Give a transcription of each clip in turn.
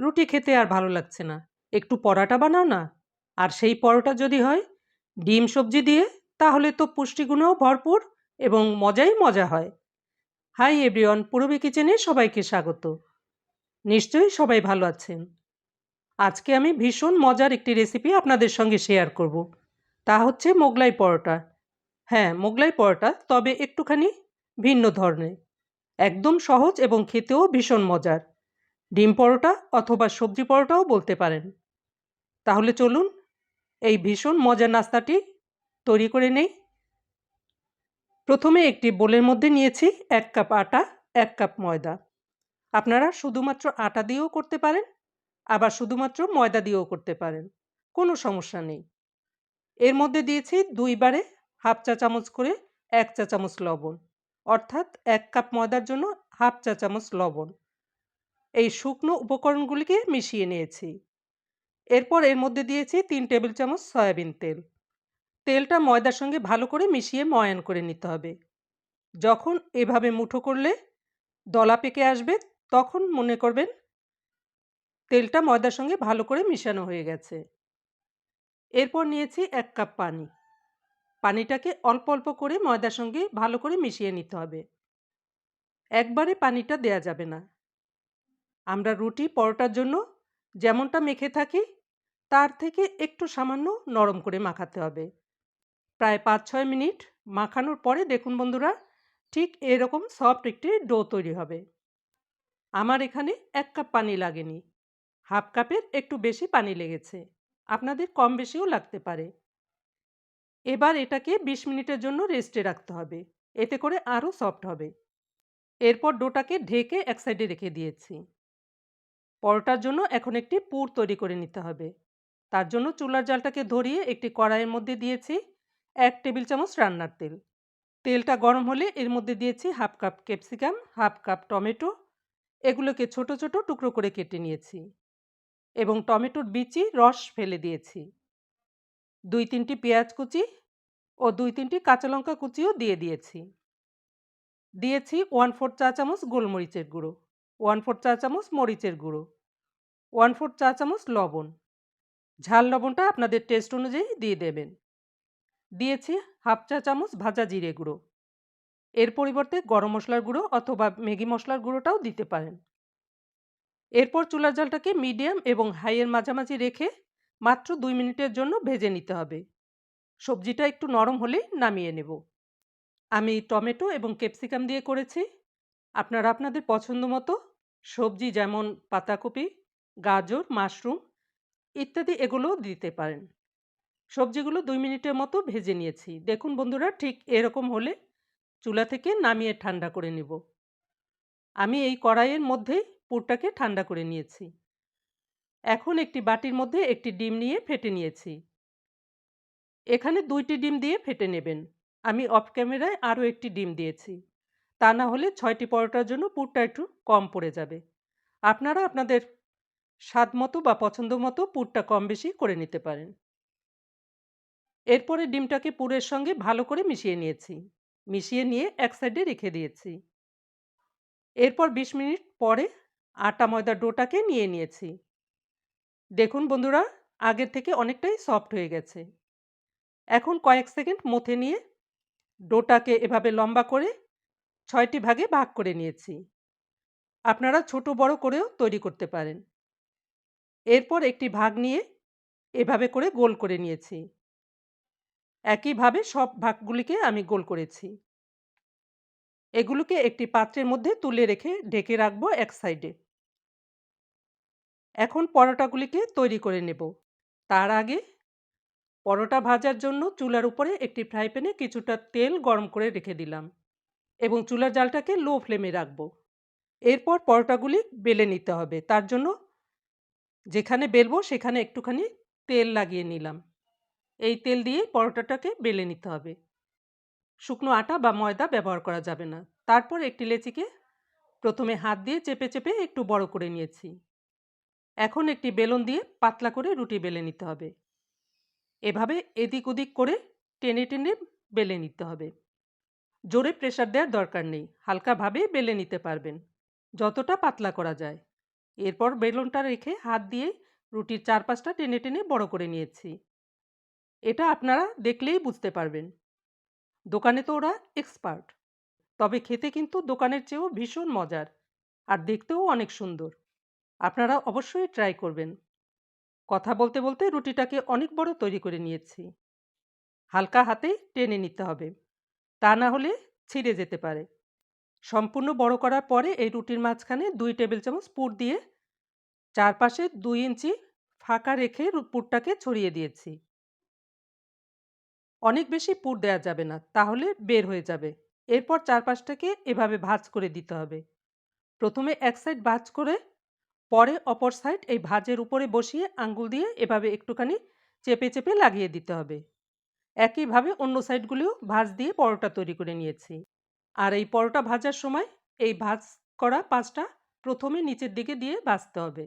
রুটি খেতে আর ভালো লাগছে না। একটু পরাটা বানাও না। আর সেই পরোটা যদি হয়, ডিম সবজি দিয়ে, তাহলে তো পুষ্টিগুণও ভরপুর এবং মজাই মজা হয়। হাই এভরিওয়ান, পূরবী কিচেনে সবাইকে স্বাগত। নিশ্চয়ই সবাই ভালো আছেন। আজকে আমি ভীষণ মজার একটি রেসিপি আপনাদের সঙ্গে শেয়ার করব। তা হচ্ছে মোগলাই পরোটা। হ্যাঁ মোগলাই পরোটা, তবে একটুখানি ভিন্ন ধরনের। একদম সহজ এবং খেতেও ভীষণ মজার। ডিম পরোটা অথবা সবজি পরোটাও বলতে পারেন। তাহলে চলুন এই ভীষণ মজার নাস্তাটি তৈরি করে নেই। প্রথমে একটি বোলের মধ্যে নিয়েছি এক কাপ আটা, এক কাপ ময়দা। আপনারা শুধুমাত্র আটা দিয়েও করতে পারেন, আবার শুধুমাত্র ময়দা দিয়েও করতে পারেন। কোনো সমস্যা নেই। এর মধ্যে দিয়েছি দুইবারে হাফ চা চামচ করে এক চা চামচ লবণ। অর্থাৎ এক কাপ ময়দার জন্য হাফ চা চামচ লবণ। এই শুকনো উপকরণগুলিকে মিশিয়ে নিয়েছি। এরপর এর মধ্যে দিয়েছি তিন টেবিল চামচ সয়াবিন তেল। তেলটা ময়দার সঙ্গে ভালো করে মিশিয়ে ময়ান করে নিতে হবে। যখন এভাবে মুঠো করলে দলা পেকে আসবে, তখন মনে করবেন তেলটা ময়দার সঙ্গে ভালো করে মিশানো হয়ে গেছে। এরপর নিয়েছি এক কাপ পানি। পানিটাকে অল্প অল্প করে ময়দার সঙ্গে ভালো করে মিশিয়ে নিতে হবে। একবারে পানিটা দেয়া যাবে না। আমরা রুটি পরোটার জন্য যেমনটা মেখে থাকি, তার থেকে একটু সামান্য নরম করে মাখাতে হবে। প্রায় পাঁচ ছয় মিনিট মাখানোর পরে দেখুন বন্ধুরা, ঠিক এরকম সফট একটি ডো তৈরি হবে। আমার এখানে এক কাপ পানি লাগেনি, হাফ কাপের একটু বেশি পানি লেগেছে, আপনাদের কম বেশিও লাগতে পারে। এবার এটাকে বিশ মিনিটের জন্য রেস্টে রাখতে হবে, এতে করে আরও সফট হবে। এরপর ডোটাকে ঢেকে এক সাইডে রেখে দিয়েছি। পরোটার জন্য এখন একটি পুর তৈরি করে নিতে হবে। তার জন্য চুলার জালটাকে ধরিয়ে একটি কড়াইয়ের মধ্যে দিয়েছি এক টেবিল চামচ রান্নার তেল। তেলটা গরম হলে এর মধ্যে দিয়েছি half cup capsicum, half cup tomato. এগুলোকে ছোট ছোট টুকরো করে কেটে নিয়েছি এবং টমেটোর বিচি রস ফেলে দিয়েছি। দুই তিনটি পেঁয়াজ কুচি ও দুই তিনটি কাঁচা লঙ্কা কুচিও দিয়ে দিয়েছি। দিয়েছি ওয়ান ফোর চা চামচ গোলমরিচের গুঁড়ো। ওয়ান ফোর চা চামচ মরিচের গুঁড়ো ওয়ান ফোর চা চামচ লবণ। ঝাল লবণটা আপনাদের টেস্ট অনুযায়ী দিয়ে দেবেন। দিয়েছি হাফ চা চামচ ভাজা জিরে গুঁড়ো। এর পরিবর্তে গরম মশলার গুঁড়ো অথবা ম্যাগি মশলার গুঁড়োটাও দিতে পারেন। এরপর চুলার জলটাকে মিডিয়াম এবং হাইয়ের মাঝামাঝি রেখে মাত্র দুই মিনিটের জন্য ভেজে নিতে হবে। সবজিটা একটু নরম হলেই নামিয়ে নেব। আমি টমেটো এবং ক্যাপসিকাম দিয়ে করেছি। আপনারা আপনাদের পছন্দ মতো সবজি যেমন পাতাকপি, গাজর, মাশরুম ইত্যাদি এগুলোও দিতে পারেন। সবজিগুলো দুই মিনিটের মতো ভেজে নিয়েছি। দেখুন বন্ধুরা, ঠিক এরকম হলে চুলা থেকে নামিয়ে ঠান্ডা করে নেব। আমি এই কড়াইয়ের মধ্যেই পুরটাকে ঠান্ডা করে নিয়েছি। এখন একটি বাটির মধ্যে একটি ডিম নিয়ে ফেটে নিয়েছি। এখানে দুইটি ডিম দিয়ে ফেটে নেবেন। আমি অফ ক্যামেরায় আরও একটি ডিম দিয়েছি। তা না হলে ছয়টি পরোটার জন্য পুরটা একটু কম পড়ে যাবে। আপনারা আপনাদের স্বাদ মতো বা পছন্দ মতো পুরটা কম বেশি করে নিতে পারেন। এরপরে ডিমটাকে পুরের সঙ্গে ভালো করে মিশিয়ে নিয়েছি। মিশিয়ে নিয়ে এক সাইডে রেখে দিয়েছি। এরপর বিশ মিনিট পরে আটা ময়দা ডোটাকে নিয়ে নিয়েছি। দেখুন বন্ধুরা, আগের থেকে অনেকটাই সফট হয়ে গেছে। এখন কয়েক সেকেন্ড মথে নিয়ে ডোটাকে এভাবে লম্বা করে ছয়টি ভাগে ভাগ করে নিয়েছি। আপনারা ছোট বড় করেও তৈরি করতে পারেন। এরপর একটি ভাগ নিয়ে এভাবে করে গোল করে নিয়েছি। একইভাবে সব ভাগগুলিকে আমি গোল করেছি। এগুলোকে একটি পাত্রের মধ্যে তুলে রেখে ঢেকে রাখব এক সাইডে। এখন পরোটাগুলিকে তৈরি করে নেব। তার আগে পরোটা ভাজার জন্য চুলার উপরে একটি ফ্রাই প্যানে কিছুটা তেল গরম করে রেখে দিলাম। এবং চুলার জালটাকে লো ফ্লেমে রাখব। এরপর পরোটাগুলি বেলে নিতে হবে। তার জন্য যেখানে বেলবো সেখানে একটুখানি তেল লাগিয়ে নিলাম। এই তেল দিয়ে পরোটাটাকে বেলে নিতে হবে। শুকনো আটা বা ময়দা ব্যবহার করা যাবে না। তারপর একটি লেচিকে প্রথমে হাত দিয়ে চেপে চেপে একটু বড় করে নিয়েছি। এখন একটি বেলন দিয়ে পাতলা করে রুটি বেলে নিতে হবে। এভাবে এদিক ওদিক করে টেনে টেনে বেলে নিতে হবে। জোরে প্রেশার দেওয়ার দরকার নেই হালকাভাবে বেলে নিতে পারবেন। যতটা পাতলা করা যায়। এরপর বেলনটা রেখে হাত দিয়ে রুটির চারপাশটা টেনে টেনে বড় করে নিয়েছি। এটা আপনারা দেখলেই বুঝতে পারবেন। দোকানে তো ওরা এক্সপার্ট তবে খেতে কিন্তু দোকানের চেয়েও ভীষণ মজার আর দেখতেও অনেক সুন্দর। আপনারা অবশ্যই ট্রাই করবেন। কথা বলতে বলতে রুটিটাকে অনেক বড় তৈরি করে নিয়েছি। হালকা হাতে টেনে নিতে হবে। তা না হলে ছিঁড়ে যেতে পারে। সম্পূর্ণ বড় করার পরে এই রুটির মাঝখানে দুই টেবিল চামচ পুর দিয়ে চারপাশে দুই ইঞ্চি ফাঁকা রেখে পুরটাকে ছড়িয়ে দিয়েছি। অনেক বেশি পুর দেওয়া যাবে না, তাহলে বের হয়ে যাবে। এরপর চারপাশটাকে এভাবে ভাজ করে দিতে হবে। প্রথমে এক সাইড ভাজ করে, পরে অপর সাইড এই ভাজের উপরে বসিয়ে আঙ্গুল দিয়ে এভাবে একটুখানি চেপে চেপে লাগিয়ে দিতে হবে। একইভাবে অন্য সাইডগুলিও ভাজ দিয়ে পরোটা তৈরি করে নিয়েছি। আর এই পরোটা ভাজার সময় এই ভাজ করা পাঁচটা প্রথমে নিচের দিকে দিয়ে ভাজতে হবে।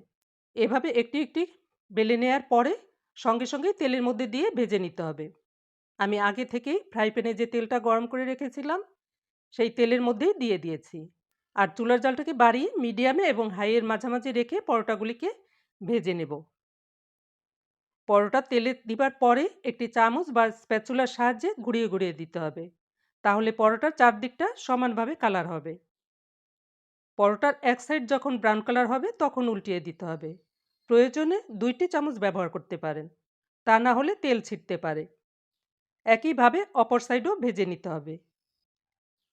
এভাবে একটি একটি বেলে নেয়ার পরে সঙ্গে সঙ্গে তেলের মধ্যে দিয়ে ভেজে নিতে হবে। আমি আগে থেকেই ফ্রাই প্যানে যে তেলটা গরম করে রেখেছিলাম, সেই তেলের মধ্যেই দিয়ে দিয়েছি। আর চুলার জালটাকে বাড়িয়ে মিডিয়ামে এবং হাইয়ের মাঝামাঝি রেখে পরোটাগুলিকে ভেজে নেব। পরোটা তেলে দিবার পরে একটি চামচ বা স্প্যাচুলার সাহায্যে ঘুরিয়ে ঘুরিয়ে দিতে হবে। তাহলে পরোটার চারদিকটা সমানভাবে কালার হবে। পরোটার এক সাইড যখন ব্রাউন কালার হবে, তখন উল্টিয়ে দিতে হবে। প্রয়োজনে দুইটি চামচ ব্যবহার করতে পারেন। তা না হলে তেল ছিটতে পারে। একইভাবে অপর সাইডও ভেজে নিতে হবে।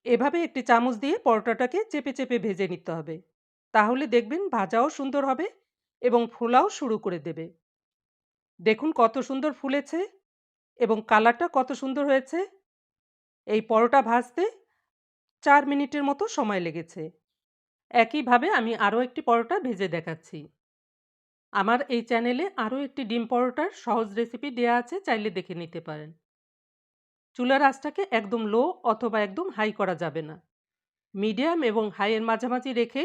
এভাবে একটি চামচ দিয়ে পরোটাটাকে চেপে চেপে ভেজে নিতে হবে। তাহলে দেখবেন ভাজাও সুন্দর হবে এবং ফোলাও শুরু করে দেবে। দেখুন কত সুন্দর ফুলেছে এবং কালারটা কত সুন্দর হয়েছে। এই পরোটা ভাজতে চার মিনিটের মতো সময় লেগেছে। একইভাবে আমি আরও একটি পরোটা ভেজে দেখাচ্ছি। আমার এই চ্যানেলে আরও একটি ডিম পরোটার সহজ রেসিপি দেওয়া আছে, চাইলে দেখে নিতে পারেন। চুলার আঁচটাকে একদম লো অথবা একদম হাই করা যাবে না। মিডিয়াম এবং হাইয়ের মাঝামাঝি রেখে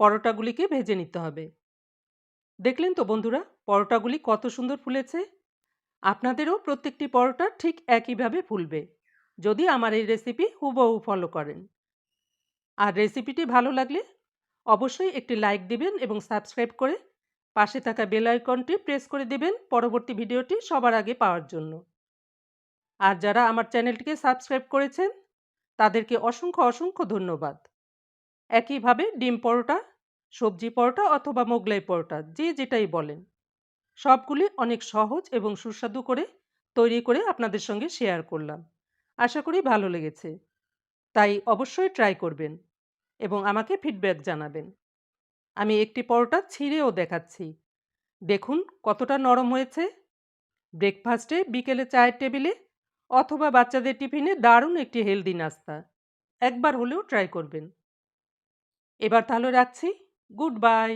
পরোটাগুলিকে ভেজে নিতে হবে। দেখলেন তো বন্ধুরা, পরোটাগুলি কত সুন্দর ফুলেছে? আপনাদেরও প্রত্যেকটি পরোটা ঠিক একইভাবে ফুলবে, যদি আমার এই রেসিপি হুবহু ফলো করেন। আর রেসিপিটি ভালো লাগলে অবশ্যই একটি লাইক দিবেন এবং সাবস্ক্রাইব করে পাশে থাকা বেল আইকনটি প্রেস করে দিবেন পরবর্তী ভিডিওটি সবার আগে পাওয়ার জন্য। আর যারা আমার চ্যানেলটিকে সাবস্ক্রাইব করেছেন, তাদেরকে অসংখ্য অসংখ্য ধন্যবাদ। একইভাবে ডিম পরোটা সবজি পরোটা অথবা মোগলাই পরোটা, যে যেটাই বলেন। সবগুলি অনেক সহজ এবং সুস্বাদু করে তৈরি করে আপনাদের সঙ্গে শেয়ার করলাম। আশা করি ভালো লেগেছে। তাই অবশ্যই ট্রাই করবেন এবং আমাকে ফিডব্যাক জানাবেন। আমি একটি পরোটা ছিঁড়েও দেখাচ্ছি। দেখুন কতটা নরম হয়েছে। ব্রেকফাস্টে বিকেলে চায়ের টেবিলে অথবা বাচ্চাদের টিফিনে দারুণ একটি হেলদি নাস্তা। একবার হলেও ট্রাই করবেন। এবার তাহলে রাখছি। Good bye